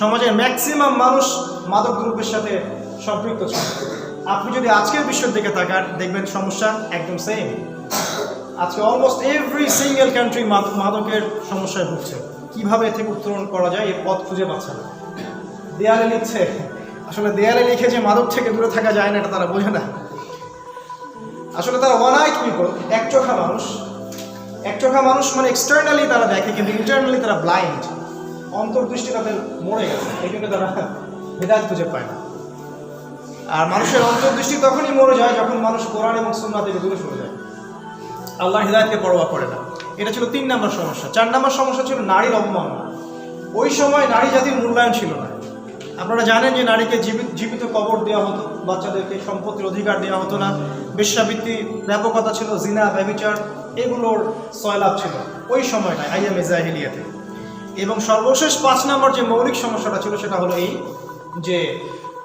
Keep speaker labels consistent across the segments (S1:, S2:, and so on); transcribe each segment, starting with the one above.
S1: সমাজের ম্যাক্সিমাম মানুষ মাদক দ্রব্যের সাথে সম্পৃক্ত ছিল। আপনি যদি আজকের বিশ্বের দিকে তাকান, দেখবেন সমস্যা একদম সেম আজকে অলমোস্ট এভরি সিঙ্গেল কান্ট্রি মাদকের সমস্যায় ভুগছে। কীভাবে থেকে উত্তরণ করা যায় এই পথ খুঁজে পাচ্ছে না। দেয়ালে লিখছে, আসলে দেয়ালে লিখে যে মাদক থেকে দূরে থাকা যায় না, এটা তারা বোঝে না। আসলে তারা ওয়ান আইট এক চোখা মানুষ। এক চোখা মানুষ মানে এক্সটার্নালি তারা দেখে, কিন্তু ইন্টারনালি তারা ব্লাইন্ড অন্তর্দৃষ্টি তাদের মরে গেছে। এই জন্য তারা হেদায়ত খুঁজে পায় না। আর মানুষের অন্তর্দৃষ্টি তখনই মরে যায় যখন মানুষ কোরআন এবং সুন্না থেকে দূরে সরে যায়। আল্লাহ হৃদায়তকে পরোয়া করে না। এটা ছিল তিন নম্বর সমস্যা। চার নম্বর সমস্যা ছিল নারীর অবমাননা। ওই সময় নারী জাতির মূল্যায়ন ছিল না। আপনারা জানেন যে নারীকে জীবিত জীবিত কবর দেওয়া হতো, বাচ্চাদেরকে সম্পত্তির অধিকার দেওয়া হতো না। বেশ্যাবৃত্তি ব্যাপকতা ছিল, জিনা ব্যবিচার এগুলোর সয়লাভ ছিল। ওই সময়টায় আইএম জাহিলিয়াতে। এবং সর্বশেষ পাঁচ নম্বর যে মৌলিক সমস্যাটা ছিল সেটা হলো এই যে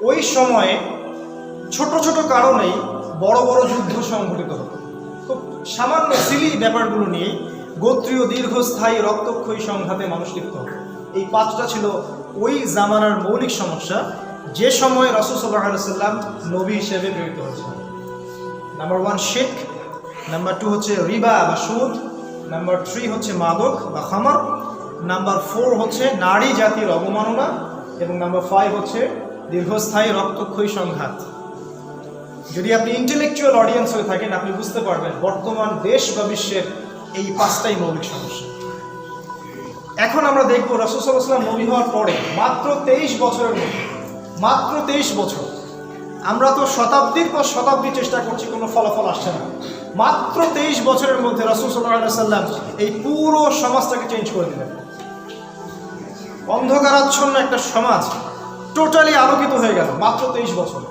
S1: ওই সময়ে ছোট ছোট কারণেই বড় বড় যুদ্ধ সংঘটিত হতো। খুব সামান্য সিলি ব্যাপারগুলো নিয়ে গোত্রীয় দীর্ঘস্থায়ী রক্তক্ষয়ী সংঘাতে মানুষ লিপ্ত হতো। এই পাঁচটা ছিল ওই জামানার মৌলিক সমস্যা, যে সময়ে রসুল সাল্লাহ সাল্লাম নবী হিসেবে প্রেরিত হয়েছিল নাম্বার ওয়ান শেখ নাম্বার টু হচ্ছে রিবা বা সুদ। নাম্বার থ্রি হচ্ছে মাদক বা খামার। নাম্বার ফোর হচ্ছে নারী জাতির অবমাননা এবং নাম্বার ফাইভ হচ্ছে দীর্ঘস্থায়ী রক্তক্ষয়ী সংঘাত। যদি আপনি ইন্টেলেকচুয়াল অডিয়েন্স হয়ে থাকেন, আপনি বুঝতে পারবেন বর্তমান দেশ বা বিশ্বের এই পাঁচটাই মৌলিক সমস্যা। এখন আমরা দেখব রসুসাল্লাম নবী হওয়ার পরে, মাত্র তেইশ বছরের মধ্যে, মাত্র তেইশ বছর, আমরা তো শতাব্দীর পর শতাব্দী চেষ্টা করছি, কোনো ফলাফল আসছে না। মাত্র তেইশ বছরের মধ্যে রসুল সাল্লাহ সাল্লাম এই পুরো সমাজটাকে চেঞ্জ করে দিলেন। অন্ধকারাচ্ছন্ন একটা সমাজ টোটালি আলোকিত হয়ে গেল, মাত্র তেইশ বছর।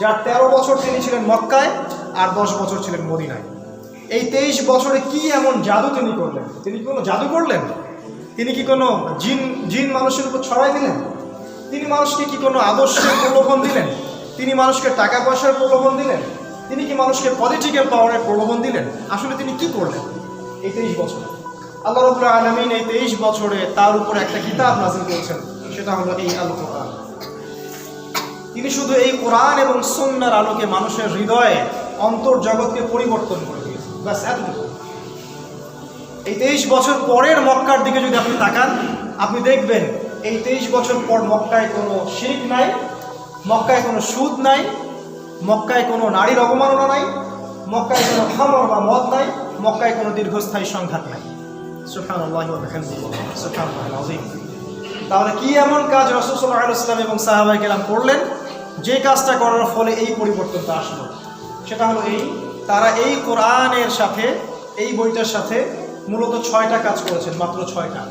S1: যার তেরো বছর তিনি ছিলেন মক্কায়, আর দশ বছর ছিলেন মদিনায়। এই তেইশ বছরে কি এমন জাদু তিনি করলেন? তিনি কি কোনো জাদু করলেন? তিনি কি কোনো জিন জিন মানুষের উপর ছড়াই দিলেন? তিনি মানুষকে কি কোনো আদর্শের প্রলোভন দিলেন? তিনি মানুষকে টাকা পয়সার প্রলোভন দিলেন? তিনি কি মানুষকে পলিটিক্যাল পাওয়ারের প্রলোভন দিলেন? আসলে তিনি কি করলেন এই তেইশ বছরে? আল্লাহ রবুল্লাহ আলমিন এই তেইশ বছরে তার উপর একটা কিতাব নাজিল করেছেন, সেটা হলো এই আল কোরআন তিনি শুধু এই কোরআন এবং সন্ন্যার আলোকে মানুষের হৃদয়ে অন্তর্জগৎকে পরিবর্তন করে দিয়েছেন। এই তেইশ বছর পরের মক্কার দিকে যদি আপনি তাকান, আপনি দেখবেন এই তেইশ বছর পর মক্কায় কোনো শিখ নাই, মক্কায় কোনো সুদ নাই, মক্কায় কোনো নারীর অবমাননা নাই, মক্কায় কোনো খামর বা মদ নাই, মক্কায় কোনো দীর্ঘস্থায়ী সংঘাত নাই। তাহলে কি এমন কাজ রাসূল ওয়াসাল্লাম এবং সাহাবাই কেরাম করলেন? যে কাজটা করার ফলে এই পরিবর্তনটা আসলো। সেটা হলো এই, তারা এই কোরআনের সাথে, এই বইটার সাথে মূলত ছয়টা কাজ করেছেন, মাত্র ছয়টা।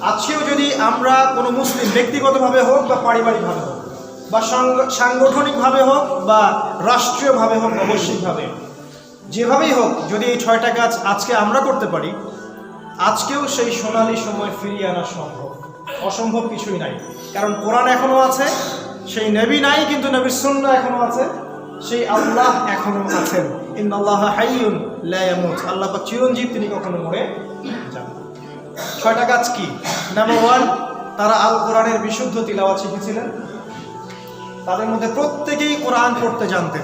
S1: আজকেও যদি আমরা কোনো মুসলিম ব্যক্তিগতভাবে হোক বা পারিবারিকভাবে হোক, বা সাংগঠনিকভাবে হোক বা রাষ্ট্রীয়ভাবে হোক বা বৈশ্বিকভাবে, যেভাবেই হোক, যদি এই ছয়টা কাজ আজকে আমরা করতে পারি আজকেও সেই সোনালি সময় ফিরিয়ে আনা সম্ভব। অসম্ভব কিছুই নাই। কারণ কোরআন এখনও আছে, সেই নবী নাই, কিন্তু নবীর সুন্না এখনও আছে, সেই আল্লাহ এখনও আছেন। ইন্নাল্লাহ হাইয়ুন লা ইয়ামুত। আল্লাহ পাক চিরঞ্জীব, তিনি কখনো মরে যান ছয়টা কাজ কি? নাম্বার ওয়ান তারা আল কোরআনের বিশুদ্ধ তিলাওয়াত শিখেছিলেন। তাদের মধ্যে প্রত্যেকেই কোরআন পড়তে জানতেন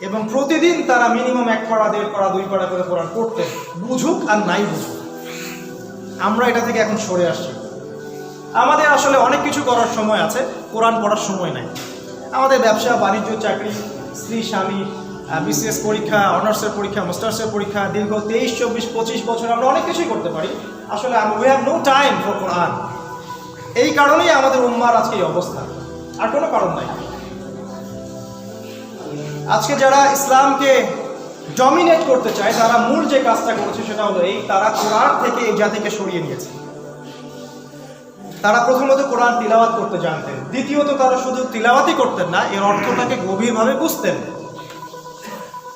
S1: এবং প্রতিদিন তারা মিনিমাম এক পাড়া, দেড় পাড়া, দুই পাড়া করে কোরআন পড়তেন। বুঝুক আর নাই বুঝুক। আমরা এটা থেকে এখন সরে আসছি। আমাদের আসলে অনেক কিছু করার সময় আছে, কোরআন পড়ার সময় নাই। আমাদের ব্যবসা, বাণিজ্য, চাকরি, স্ত্রী, স্বামী বিসিএস পরীক্ষা অনার্সের পরীক্ষা মাস্টার্সের পরীক্ষা, দীর্ঘ তেইশ, চব্বিশ, পঁচিশ বছর আমরা অনেক কিছুই করতে পারি। আসলে we have no time for Quran. এই কারণেই আমাদের উম্মার আজকে এই অবস্থা। আর কোনো কারণ নাই। আজকে যারা ইসলামকে ডমিনেট করতে চায়, তারা মূল যে কাজটা করেছে সেটা হলো এই, তারা কোরআন থেকে এই জাতিকে সরিয়ে নিয়েছে। তারা প্রথমত কোরআন তিলাওয়াত করতে জানতেন, দ্বিতীয়ত তারা শুধু তিলাওয়াতই করতেন না, এর অর্থটাকে গভীরভাবে বুঝতেন।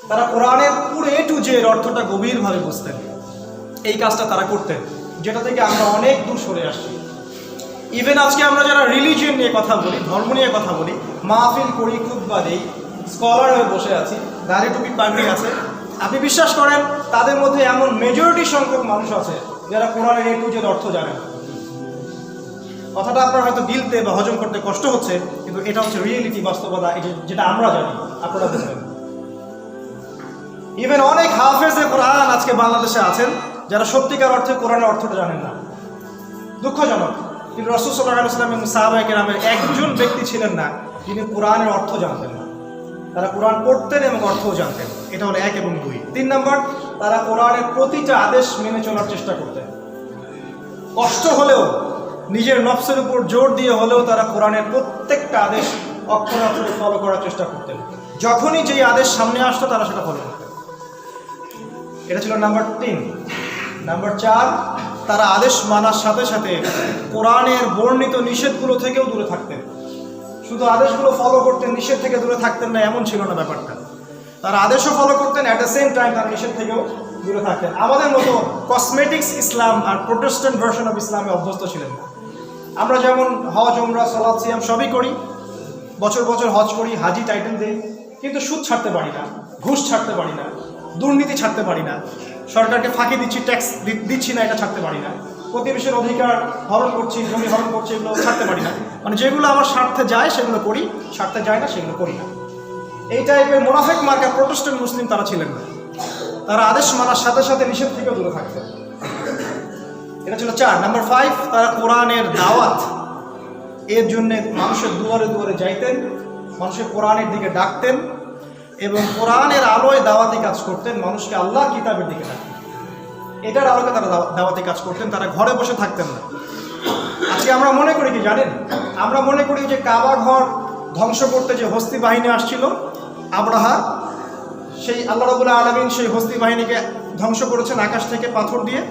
S1: তারা কোরআনের পুরো এ টু যে এর অর্থটা গভীরভাবে বুঝতেন। এই কাজটা তারা করতেন, যেটা থেকে আমরা অনেক দূর সরে আসছি। ইভেন আজকে আমরা যারা রিলিজিয়ন নিয়ে কথা বলি, ধর্ম নিয়ে কথা বলি, মাহফিল করি খুদ্া দেই স্কলার হয়ে বসে আছি দাঁড়ি টুপি পাগড়ি আছে। আপনি বিশ্বাস করেন, তাদের মধ্যে এমন মেজরিটি সংখ্যক মানুষ আছে, যারা কোরআনের এ টু অর্থ জানে কথাটা আপনার হয়তো গিলতে বা হজম করতে কষ্ট হচ্ছে, কিন্তু এটা হচ্ছে রিয়েলিটি বাস্তবতা যেটা আমরা জানি, আপনারা বুঝবেন। ইভেন অনেক হাফেজে কোরআন আজকে বাংলাদেশে আছেন, যারা সত্যিকার অর্থে কোরআনের অর্থটা জানেন না। দুঃখজনক, কিন্তু রসুল সাল্লাহ সাল্লাম এবং সাহাবাহিক নামের একজন ব্যক্তি ছিলেন না, যিনি কোরআনের অর্থ জানতেন না। তারা কোরআন পড়তেন এবং অর্থও জানতেন। এটা হলো এক এবং দুই। তিন নম্বর, তারা কোরআনের প্রতিটা আদেশ মেনে চলার চেষ্টা করতেন। কষ্ট হলেও, নিজের নফসের উপর জোর দিয়ে হলেও তারা কোরআনের প্রত্যেকটা আদেশ অক্ষরে অক্ষরে ফলো করার চেষ্টা করতেন। যখনই যেই আদেশ সামনে আসতো, তারা সেটা ফলো করতেন। এটা ছিল নাম্বার তিন। নাম্বার চার, তারা আদেশ মানার সাথে সাথে কোরআনের বর্ণিত নিষেধগুলো থেকেও দূরে থাকতেন। শুধু আদেশগুলো ফলো করতেন, নিষেধ থেকে দূরে থাকতেন না, এমন ছিল না ব্যাপারটা। তারা আদেশও ফলো করতেন অ্যাট দ্য সেম টাইম তারা নিষেধ থেকেও দূরে থাকতেন। আমাদের মতো কসমেটিক্স ইসলাম আর প্রোটেস্ট্যান্ট ভার্সন অফ ইসলামে অভ্যস্ত ছিলেন না। আমরা যেমন হজ ওমরা সলাদ সিয়াম সবই করি, বছর বছর হজ করি, হাজি টাইটেল দিই, কিন্তু সুদ ছাড়তে পারি না, ঘুষ ছাড়তে পারি না, দুর্নীতি ছাড়তে পারি না, সরকারকে ফাঁকি দিচ্ছি ট্যাক্স দিচ্ছি না, এটা ছাড়তে পারি না। প্রতিবেশীর অধিকার হরণ করছি জমি হরণ করছি, এগুলো ছাড়তে পারি না। মানে যেগুলো আমার স্বার্থে যায়, সেগুলো করি, স্বার্থে যায় না, সেগুলো করি না। এই টাইপের মোনাফেক মার্কা প্রোটেস্ট্যান্ট মুসলিম তারা ছিলেন না। তারা আদেশ মানার সাথে সাথে নিষেধ থেকে দূরে থাকতেন। এটা ছিল চার। নাম্বার ফাইভ তারা কোরআনের দাওয়াত। এর জন্য মানুষের দুয়ারে দুয়ারে যাইতেন, মানুষের কোরআনের দিকে ডাকতেন এবং কোরআনের আলোয় দাওয়াতি কাজ করতেন, মানুষকে আল্লাহ কিতাবের দিকে ডাকতেন। এটার আলোকে তারা দাওয়া- দাওয়াতি কাজ করতেন, তারা ঘরে বসে থাকতেন না। আজকে আমরা মনে করি কি, জানেন? আমরা মনে করি যে কাবা ঘর ধ্বংস করতে যে হস্তি বাহিনী আসছিল, আবরাহা, সেই আল্লাহ রবুল্লাহ আলমিন সেই হস্তি বাহিনীকে ধ্বংস করেছেন আকাশ থেকে পাথর দিয়ে।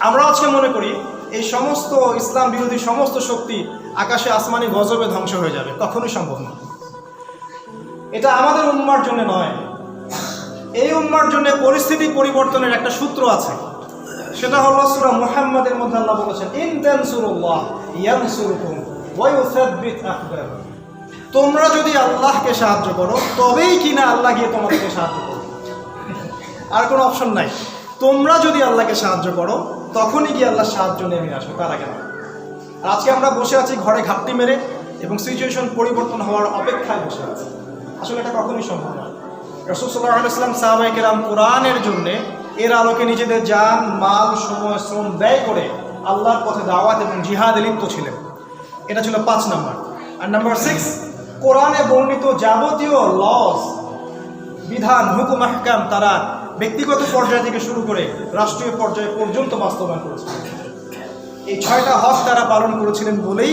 S1: আমরা আজকে মনে করি, এই সমস্ত ইসলাম বিরোধী সমস্ত শক্তি আকাশে, আসমানি, গজবে ধ্বংস হয়ে যাবে। কখনোই সম্ভব নয় এটা আমাদের উম্মার জন্য নয়। এই উম্মার জন্য পরিস্থিতি পরিবর্তনের একটা সূত্র আছে। সেটা হলো সূরা মুহাম্মাদের মধ্যে আল্লাহ বলেছেন, ইন তানসুরুল্লাহ ইয়ানসুরুকুম ওয়া তোমরা যদি আল্লাহকে সাহায্য করো, তবেই কিনা আল্লাহ গিয়ে তোমাদেরকে সাহায্য করবে। আর কোনো অপশন নাই। তোমরা যদি আল্লাহকে সাহায্য করো, তখনই গিয়ে আল্লাহ সাহায্য নেমে আসো তার আগে। আর আজকে আমরা বসে আছি ঘরে ঘাপটি মেরে এবং সিচুয়েশন পরিবর্তন হওয়ার অপেক্ষায় বসে আছি। আসলে এটা কখনোই সম্ভব নয়। রসুল সাল্লাহ আলাইসলাম সাহাবাইকেরাম কোরআনের জন্যে এর আলোকে নিজেদের যান মাল, সময়, শ্রম ব্যয় করে আল্লাহর পথে দাওয়াত এবং জিহাদে লিপ্ত ছিলেন। এটা ছিল পাঁচ নাম্বার। আর নাম্বার সিক্স কোরআনে বর্ণিত যাবতীয় লস বিধান, হুকুম, আহকাম তারা ব্যক্তিগত পর্যায় থেকে শুরু করে রাষ্ট্রীয় পর্যায়ে পর্যন্ত বাস্তবায়ন করেছিলেন এই ছয়টা হক তারা পালন করেছিলেন বলেই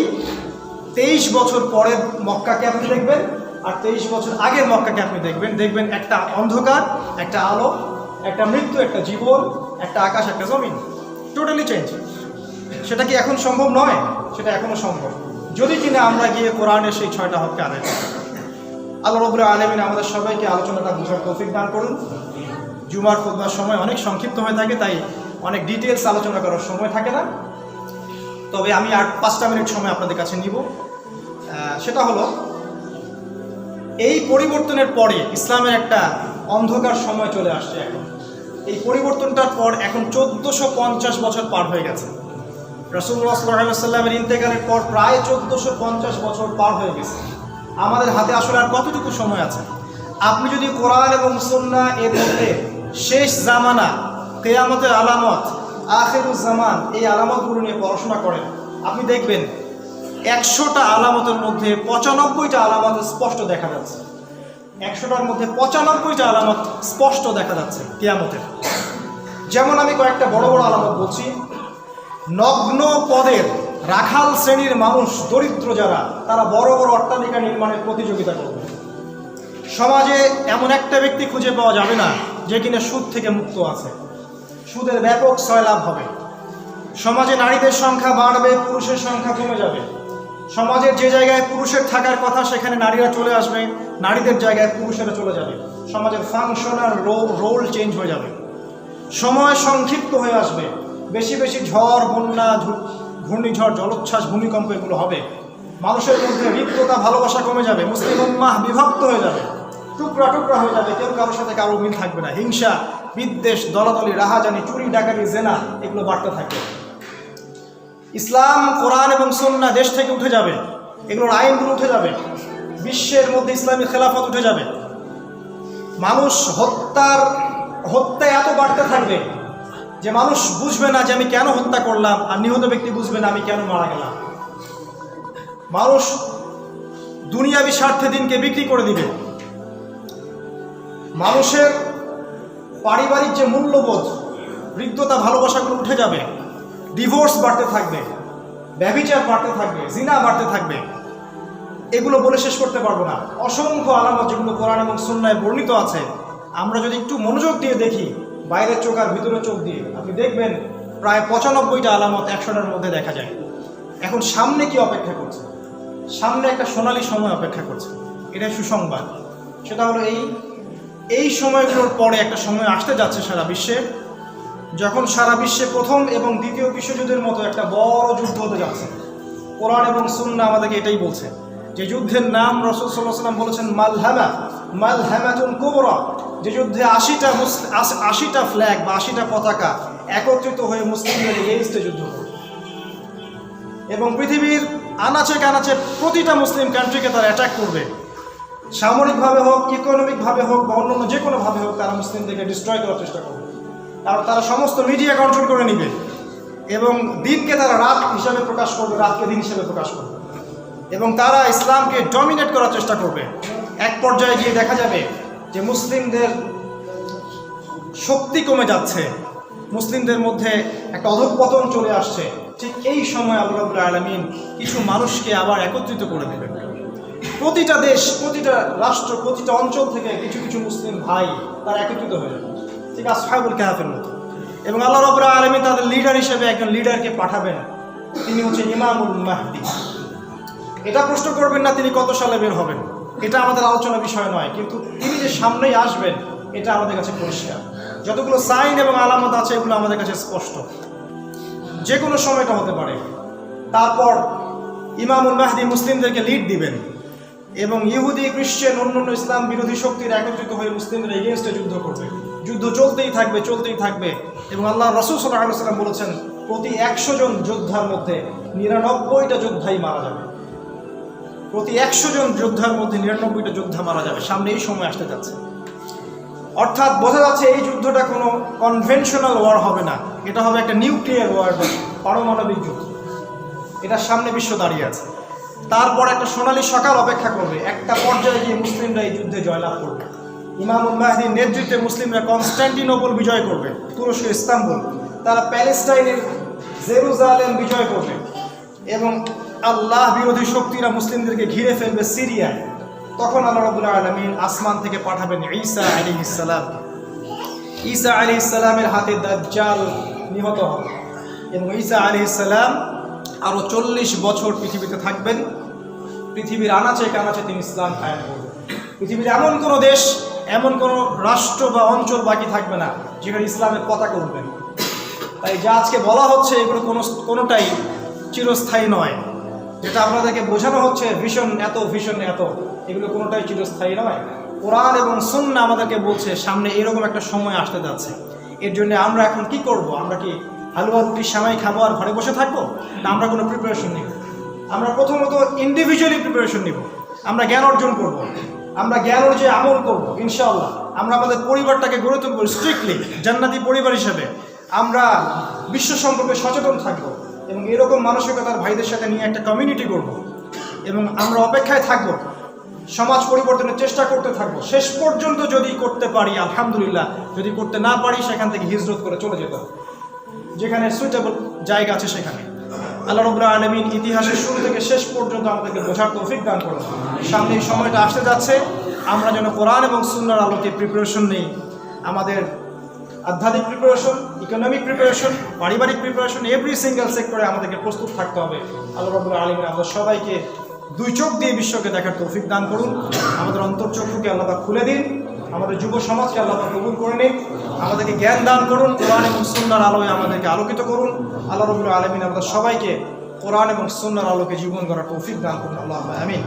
S1: তেইশ বছর পরের মক্কাকে আপনি দেখবেন, আর তেইশ বছর আগের মক্কাকে আপনি দেখবেন। দেখবেন একটা অন্ধকার, একটা আলো একটা মৃত্যু, একটা জীবন, একটা আকাশ, একটা জমিন। টোটালি চেঞ্জ সেটা কি এখন সম্ভব নয়? সেটা এখনও সম্ভব। যদি কিনা আমরা গিয়ে কোরআনের সেই ছয়টা হককে আদায় করি। আল্লাহ রবুল্লাহ আলমিন আমাদের সবাইকে আলোচনাটা বোঝার তৌফিক দান করুন। জুমার খুদবার সময় অনেক সংক্ষিপ্ত হয়ে থাকে, তাই অনেক ডিটেলস আলোচনা করার সময় থাকে না। তবে আমি আর পাঁচটা মিনিট সময় আপনাদের কাছে নিব। সেটা হলো, এই পরিবর্তনের পরে ইসলামের একটা অন্ধকার সময় চলে আসছে এখন। এই পরিবর্তনটার পর এখন চোদ্দোশো পঞ্চাশ বছর পার হয়ে গেছে। রসুল্লাহ সাল্লামের ইন্তেকালের পর প্রায় চোদ্দোশো পঞ্চাশ বছর পার হয়ে গেছে। আমাদের হাতে আসলে আর কতটুকু সময় আছে? আপনি যদি কোরআন এবং সন্না এর মধ্যে শেষ জামানা, কেয়ামতের আলামত, আখেরুজ জামান এই আলামতগুলো নিয়ে পড়াশোনা করেন, আপনি দেখবেন একশোটা আলামতের মধ্যে পঁচানব্বইটা আলামত স্পষ্ট দেখা যাচ্ছে। একশোটার মধ্যে পঁচানব্বইটা আলামত স্পষ্ট দেখা যাচ্ছে কেয়ামতের। যেমন আমি কয়েকটা বড় বড় আলামত বলছি, নগ্ন পদের রাখাল শ্রেণির মানুষ, দরিদ্র যারা, তারা বড় বড় অট্টালিকা নির্মাণের প্রতিযোগিতা করবে। সমাজে এমন একটা ব্যক্তি খুঁজে পাওয়া যাবে না, যে কিনা সুদ থেকে মুক্ত আছে। সুদের ব্যাপক সয়লাভ হবে। সমাজে নারীদের সংখ্যা বাড়বে, পুরুষের সংখ্যা কমে যাবে। সমাজের যে জায়গায় পুরুষের থাকার কথা, সেখানে নারীরা চলে আসবে, নারীদের জায়গায় পুরুষেরা চলে যাবে। সমাজের ফাংশনাল রোল রোল চেঞ্জ হয়ে যাবে। সময় সংক্ষিপ্ত হয়ে আসবে। বেশি বেশি ঝড়, বন্যা ঘূর্ণিঝড়, জলোচ্ছ্বাস, ভূমিকম্প এগুলো হবে। মানুষের মধ্যে রিক্ততা, ভালোবাসা কমে যাবে। মুসলিম উম্মাহ বিভক্ত হয়ে যাবে। টুকরা টুকরা হয়ে যাবে। কেউ কারোর সাথে কারও মিল থাকবে না। হিংসা, বিদ্বেষ, দলাদলি, রাহাজানি, চুরি, ডাকাতি, জেনা, এগুলো বাড়তে থাকবে। ইসলাম, কোরআন এবং সন্না দেশ থেকে উঠে যাবে। এগুলোর আইনগুলো উঠে যাবে। বিশ্বের মধ্যে ইসলামী খেলাফত উঠে যাবে। মানুষ হত্যার হত্যা এত বাড়তে থাকবে যে মানুষ বুঝবে না যে আমি কেন হত্যা করলাম আর নিহত ব্যক্তি বুঝবে না আমি কেন মারা গেলাম। মানুষ দুনিয়াবি স্বার্থে দিনকে বিক্রি করে দিবে। মানুষের পারিবারিক যে মূল্যবোধ, বৃদ্ধতা, ভালোবাসাগুলো উঠে যাবে। ডিভোর্স বাড়তে থাকবে ব্যবিচার বাড়তে থাকবে, জিনা বাড়তে থাকবে। এগুলো বলে শেষ করতে পারব না। অসংখ্য আলামত যেগুলো কোরআন এবং সন্ন্যায় বর্ণিত আছে। আমরা যদি একটু মনোযোগ দিয়ে দেখি, বাইরের চোখ আর ভিতরের চোখ দিয়ে, আপনি দেখবেন প্রায় পঁচানব্বইটা আলামত একশোটার মধ্যে দেখা যায়। এখন সামনে কি অপেক্ষা করছে? সামনে একটা সোনালি সময় অপেক্ষা করছে। এটা সুসংবাদ। সেটা হলো এই এই সময়গুলোর পরে একটা সময় আসতে যাচ্ছে সারা বিশ্বে। যখন সারা বিশ্বে প্রথম এবং দ্বিতীয় বিশ্বযুদ্ধের মতো একটা বড় যুদ্ধ হতে যাচ্ছে, কোরআন এবং সুন্না আমাদেরকে এটাই বলছে যে যুদ্ধের নাম রসুল সাল্লাহ সাল্লাম বলেছেন মালহামা, মালহামাতুন কুবরা। যে যুদ্ধে আশিটা মুসলিম আশিটা ফ্ল্যাগ বা আশিটা পতাকা একত্রিত হয়ে মুসলিমদের এগেইনস্টে যুদ্ধ করবে এবং পৃথিবীর আনাচে কানাচে প্রতিটা মুসলিম কান্ট্রিকে তারা অ্যাটাক করবে। সামরিকভাবে হোক ইকোনমিকভাবে হোক বা অন্যান্য যে কোনোভাবে হোক, তারা মুসলিমদেরকে ডিস্ট্রয় করার চেষ্টা করবে। কারণ তারা সমস্ত মিডিয়া কন্ট্রোল করে নেবে। এবং দিনকে তারা রাত হিসাবে প্রকাশ করবে, রাতকে দিন হিসাবে প্রকাশ করবে। এবং তারা ইসলামকে ডমিনেট করার চেষ্টা করবে। এক পর্যায়ে গিয়ে দেখা যাবে যে মুসলিমদের শক্তি কমে যাচ্ছে। মুসলিমদের মধ্যে একটা অধঃপতন চলে আসছে। ঠিক এই সময় আল্লাহ রাব্বুল আলমিন কিছু মানুষকে আবার একত্রিত করে দেবেন। প্রতিটা দেশ, প্রতিটা রাষ্ট্র, প্রতিটা অঞ্চল থেকে কিছু কিছু মুসলিম ভাই তারা একত্রিত হয়ে যাবে। ঠিক আসহাবুল কাহাফের মতো। এবং আল্লাহ রবুল্লা আলমী তাদের লিডার হিসেবে একজন লিডারকে পাঠাবেন। তিনি হচ্ছেন ইমামুল মাহদি। এটা প্রশ্ন করবেন না তিনি কত সালে বের হবেন। এটা আমাদের আলোচনা বিষয় নয়, কিন্তু তিনি যে সামনেই আসবেন, এটা আমাদের কাছে পরিষ্কার। যতগুলো সাইন এবং আলামত আছে, এগুলো আমাদের কাছে স্পষ্ট। যে কোনো সময়টা হতে পারে। তারপর ইমামুল মাহদি মুসলিমদেরকে লিড দিবেন। এবং ইহুদি, খ্রিস্টান, অন্যান্য ইসলাম বিরোধী শক্তির একত্রিত হয়ে মুসলিমদের এগেনস্টে যুদ্ধ করবে। যুদ্ধ চলতেই থাকবে চলতেই থাকবে। এবং আল্লাহ রসুল সাল্লাহ সাল্লাম বলেছেন, প্রতি একশো জন যোদ্ধার মধ্যে নিরানব্বইটা যোদ্ধাই মারা যাবে। প্রতি একশো জন যোদ্ধার মধ্যে নিরানব্বইটা যোদ্ধা মারা যাবে। সামনে এই সময় আসতে যাচ্ছে। অর্থাৎ বোঝা যাচ্ছে এই যুদ্ধটা কোনো কনভেনশনাল ওয়ার হবে না। এটা হবে একটা নিউক্লিয়ার ওয়ার পারমাণবিক যুদ্ধ। এটার সামনে বিশ্ব দাঁড়িয়ে আছে। তারপর একটা সোনালী সকাল অপেক্ষা করবে। একটা পর্যায়ে গিয়ে মুসলিমরা এই যুদ্ধে জয়লাভ করবে। ইমামুল মাহদির নেতৃত্বে মুসলিমরা কনস্ট্যান্টিনোপল বিজয় করবে, তুরস্ক, ইস্তাম্বুল। তারা প্যালেস্টাইনের জেরুজালেম বিজয় করবে এবং আল্লাহ বিরোধী শক্তিরা মুসলিমদেরকে ঘিরে ফেলবে সিরিয়ায়। তখন আল্লাহ রবুল্লা আলমিন আসমান থেকে পাঠাবেন ঈসা আলী ইসালাম ঈসা আলী ইসালামের হাতে দাজ্জাল নিহত হবে এবং ঈসা আলী ইসালাম আরও চল্লিশ বছর পৃথিবীতে থাকবেন। পৃথিবীর আনাচে কানাচে তিনি ইসলাম কায়েম করবেন। পৃথিবীর এমন কোনো দেশ এমন কোনো রাষ্ট্র বা অঞ্চল বাকি থাকবে না যেখানে ইসলামের পতাকা উঠবে। তাই যা আজকে বলা হচ্ছে এগুলো কোনো, কোনোটাই চিরস্থায়ী নয়। যেটা আপনাদেরকে বোঝানো হচ্ছে, ভীষণ এত ভীষণ এত, এগুলো কোনোটাই চিরস্থায়ী নয়। কোরআন এবং সুন্না আমাদেরকে বলছে, সামনে এরকম একটা সময় আসতে যাচ্ছে। এর জন্য আমরা এখন কি করব? আমরা কি হালুয়া রুটি, সামাই খাব আর ঘরে বসে থাকব? না, আমরা কোনো প্রিপারেশন নিব। আমরা প্রথমত ইন্ডিভিজুয়ালি প্রিপারেশন নিব। আমরা জ্ঞান অর্জন করব। আমরা জ্ঞান অনুযায়ী আমল করব, ইনশাআল্লাহ। আমরা আমাদের পরিবারটাকে গড়ে তুলবো স্ট্রিক্টলি জান্নাতি পরিবার হিসেবে। আমরা বিশ্ব সম্পর্কে সচেতন থাকব এবং এরকম মানসিকতার ভাইদের সাথে নিয়ে একটা কমিউনিটি করব এবং আমরা অপেক্ষায় থাকব, সমাজ পরিবর্তনের চেষ্টা করতে থাকব। শেষ পর্যন্ত যদি করতে পারি, আলহামদুলিল্লাহ, যদি করতে না পারি, সেখান থেকে হিজরত করে চলে যেতে। যেখানে সুইটেবল জায়গা আছে সেখানে। আল্লাহ রবুল্লাহ আলমিন ইতিহাসের শুরু থেকে শেষ পর্যন্ত আমাদেরকে বোঝার তৌফিক দান করুন। সামনে এই সময়টা আসতে যাচ্ছে, আমরা যেন কোরআন এবং সুন্নার আলোকে প্রিপারেশন নেই। আমাদের আধ্যাত্মিক প্রিপারেশন ইকোনমিক প্রিপারেশন পারিবারিক প্রিপারেশন এভরি সিঙ্গেল সেক্টরে আমাদেরকে প্রস্তুত থাকতে হবে। আল্লাহ রবুল্লাহ আলমিন আমাদের সবাইকে দুই চোখ দিয়ে বিশ্বকে দেখার তৌফিক দান করুন। আমাদের অন্তর্চক্ষুকে আল্লাহ পাক খুলে দিন। আমাদের যুব সমাজকে আল্লাহ কবুল করে নিন আমাদেরকে জ্ঞান দান করুন, কোরআন এবং সুন্নার আলোয় আমাদেরকে আলোকিত করুন। আল্লাহ রবুল আলমিন আমাদের সবাইকে কোরআন এবং সুন্নার আলোকে জীবন করার তৌফিক দান করুন। আল্লাহ আমিন।